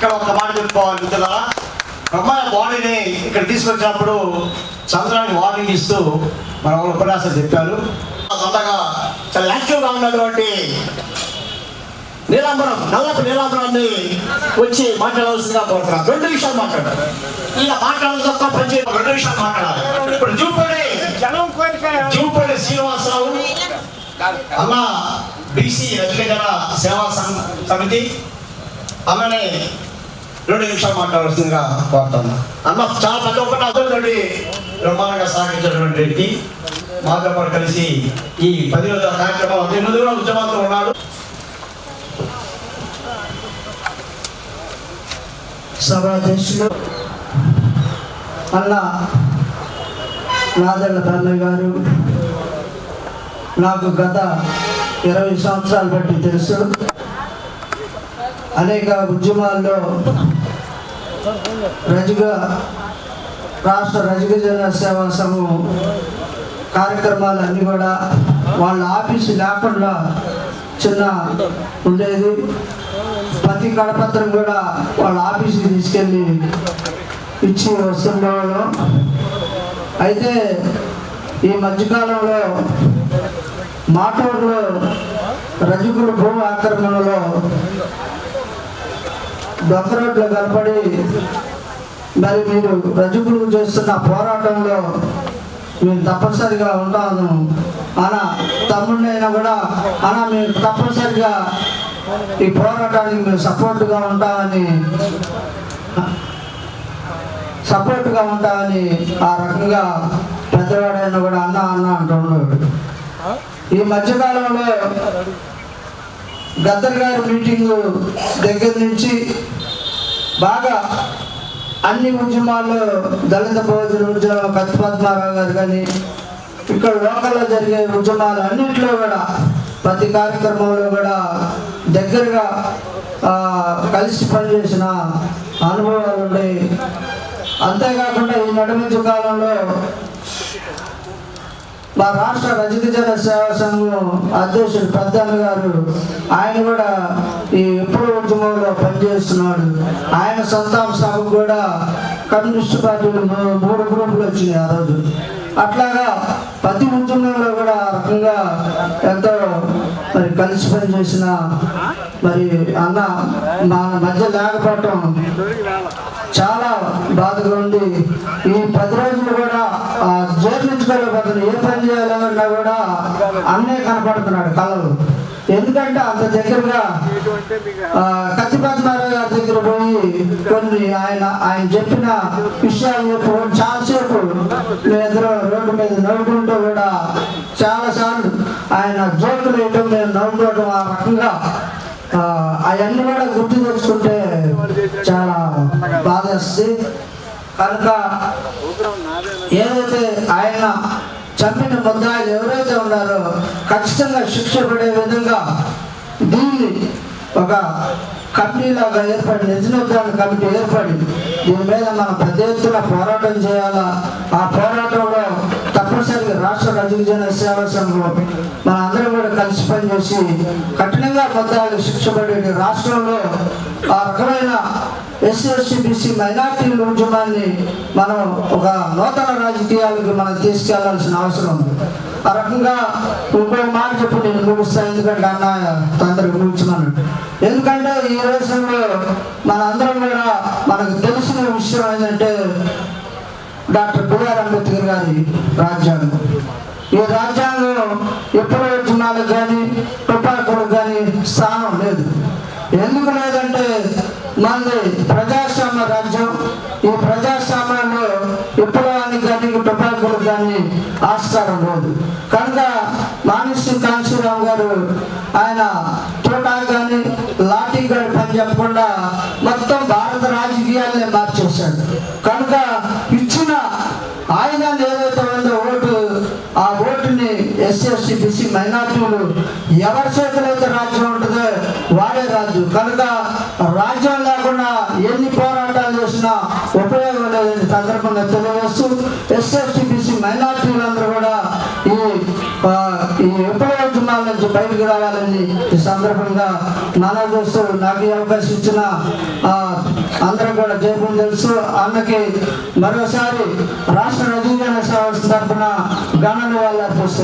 ఇక్కడ ఒక మాట చెప్పుకోవాలి మిత్రులారా. బ్రహ్మాండ బాడీని ఇక్కడ తీసుకొచ్చినప్పుడు చంద్రాన్ని వార్నింగ్ ఇస్తూ మన వాళ్ళు ఉపన్యాసం చెప్పారు. సొంతగా చాలా యాక్టివ్గా ఉన్నటువంటి నీలాంబరం నల్లపు నీలాంబరాన్ని వచ్చి మాట్లాడవలసిందిగా కోరుతున్నాను. రెండు విషయాలు మాట్లాడారు ఇలా మాట్లాడాలి తప్ప పనిచేయ రెండు విషయాలు మాట్లాడాలి. ఇప్పుడు జూపడి జూపడి శ్రీనివాసరావు అన్న బీసీ రజకజన సేవా సమితి అలానే రెండు నిమిషాలు మాట్లాడాల్సిందిగా కోరుతాను అన్న చాలా పెద్ద ఉపన్యాసంతో బ్రహ్మాండంగా సాగించినటువంటి వ్యక్తి మాతో పాటు కలిసి ఈ పది రోజుల కార్యక్రమం ఎనిమిది రోజుల ఉద్యమంతో ఉన్నాడు. సభాధ్యక్షులు అన్న నాదెళ్ళ బ్రహ్మయ్య గారు నాకు గత ఇరవై సంవత్సరాలు బట్టి తెలుసు. అనేక ఉద్యమాల్లో రజుగ రాష్ట్ర రజుగ జన సేవా సంఘం కార్యక్రమాలన్నీ కూడా వాళ్ళ ఆఫీసు లేకుండా చిన్న ఉండేది. ప్రతి కడపత్రం కూడా వాళ్ళ ఆఫీస్కి తీసుకెళ్ళి ఇచ్చి వస్తుండేవాళ్ళం. అయితే ఈ మధ్యకాలంలో మాటూరులో రజకుల భూమి ఆక్రమణలో దొంగరోడ్లు కనపడి మరి మీరు రజకులు చేస్తున్న పోరాటంలో మేము తప్పనిసరిగా ఉంటాను అనా తమ్ముడినైనా కూడా అనా మేము తప్పనిసరిగా ఈ పోరాటానికి మేము సపోర్ట్గా ఉంటామని సపోర్ట్గా ఉంటామని ఆ రకంగా పెద్దవాడైనా కూడా అన్న అన్న అంటున్నాడు ఈ మధ్యకాలంలో గద్దర్ గారి మీటింగ్ దగ్గర నుంచి బాగా అన్ని ఉద్యమాల్లో దళిత బహుజన ఉద్యమం కత్తి పద్మారావు గారు కానీ ఇక్కడ లోకల్లో జరిగే ఉద్యమాలు అన్నింటిలో కూడా ప్రతి కార్యక్రమంలో కూడా దగ్గరగా కలిసి పనిచేసిన అనుభవాలు ఉన్నాయి అంతేకాకుండా ఈ నడుమధ్య కాలంలో మా రాష్ట్ర రజిత జన సేవా సంఘం అధ్యక్షుడు పెద్దన్న గారు ఆయన కూడా ఈ ఎప్పుడు ఉద్యమంలో పనిచేస్తున్నాడు. ఆయన సంతాప సభకు కూడా కమ్యూనిస్ట్ పార్టీలు మూడు గ్రూపులు వచ్చినాయి ఆ రోజు. అట్లాగా ప్రతి ఉద్యమంలో కూడా ఆ రకంగా ఎంతో మరి కలిసి పని చేసిన మరి అన్న మా మధ్య లేకపోవటం చాలా బాధగా ఉంది. ఈ పది రోజులు కూడా ఆ జీర్ణించుకోలేకపోతున్నాడు ఏ పని చేయాలన్నా కూడా అన్నే కనపడుతున్నాడు కళలు ఎందుకంటే అంత దగ్గరగా ఆ, కత్తి పద్మారావు గారి దగ్గర పోయి కొన్ని ఆయన ఆయన చెప్పిన విషయాలు చెప్పు. చాలాసేపు ఇద్దరు రోడ్డు మీద నవ్వుకుంటూ కూడా చాలా సార్లు ఆయన జోకులు వేయటం నేను నవ్వుకోవడం ఆ రకంగా ఆ, అవన్నీ కూడా గుర్తు తెచ్చుకుంటే చాలా బాధ వస్తుంది. కనుక ఏదైతే ఆయన చంపిన ముద్దాయిలు ఎవరైతే ఉన్నారో ఖచ్చితంగా శిక్ష పడే విధంగా దీన్ని ఒక కమిటీలాగా ఏర్పడి నిజనిర్ధారణ కమిటీ ఏర్పడి దీని మీద మనం పెద్ద ఎత్తున పోరాటం చేయాలా? ఆ పోరాటం రాష్ట్ర రజక సేవా సంఘం మన అందరం కూడా కలిసి పనిచేసి కఠినంగా ముద్దాయిలు శిక్షపడే రాష్ట్రంలో ఆ రకమైన ఎస్సీ ఎస్టీ బీసీ మైనార్టీల ఉద్యమాన్ని మనం ఒక నూతన రాజకీయాలకు మనం తీసుకెళ్ళాల్సిన అవసరం ఉంది. ఆ రకంగా ఇంకో మాట చెప్పు నేను ముగిస్తాను ఎందుకంటే అన్న తొందరగా ముగించమన్నాడు ఎందుకంటే ఈ రోజుల్లో మన అందరం కూడా మనకు తెలిసిన విషయం ఏంటంటే డాక్టర్ బిఆర్ అంబేద్కర్ గారి రాజ్యాంగం. ఈ రాజ్యాంగం ఎప్పుడు ఉద్యమాలకు కానీ తుపాకులకు కానీ స్థానం లేదు. ఎందుకు లేదంటే మనది ప్రజాస్వామ్య రాజ్యం. ఈ ప్రజాస్వామ్యంలో విప్లవానికి కానీ తుపాకులకు కానీ ఆస్కారం లేదు. కనుక మానిసి కాంశీరావు గారు ఆయన తోటా కానీ లాఠీ కానీ పని చెప్పకుండా మొత్తం భారత రాజకీయాలనే మార్చేశాడు. కనుక ఇచ్చిన ఆయుధాన్ని ఏదైతే ఉందో ఓటు ఆ ఓటుని ఎస్సీ ఎస్టీ బీసీ మైనార్టీలు ఎవరి చేతులైతే రాజ్యం ఉంటుందో వాడే రాజు. కనుక రాజ్యం లేకుండా ఎన్ని పోరాటాలు చేసినా ఉపయోగం లేదని సందర్భంగా తెలియజేస్తూ ఎస్సీ ఎస్టీ బీసీ మైనార్టీలందరూ కూడా ఈ ఆ, ఈ విప్లవోద్యమాల నుంచి బయటకు రావాలని ఈ సందర్భంగా మనవి చేస్తూ నాకు ఈ అవకాశం ఇచ్చిన ఆ, కూడా జయపం తెలుసు అన్నకి మరోసారి రాష్ట్ర నదీజన సంస్థ తరఫున గణన వాళ్ళు అర్పిస్తున్నారు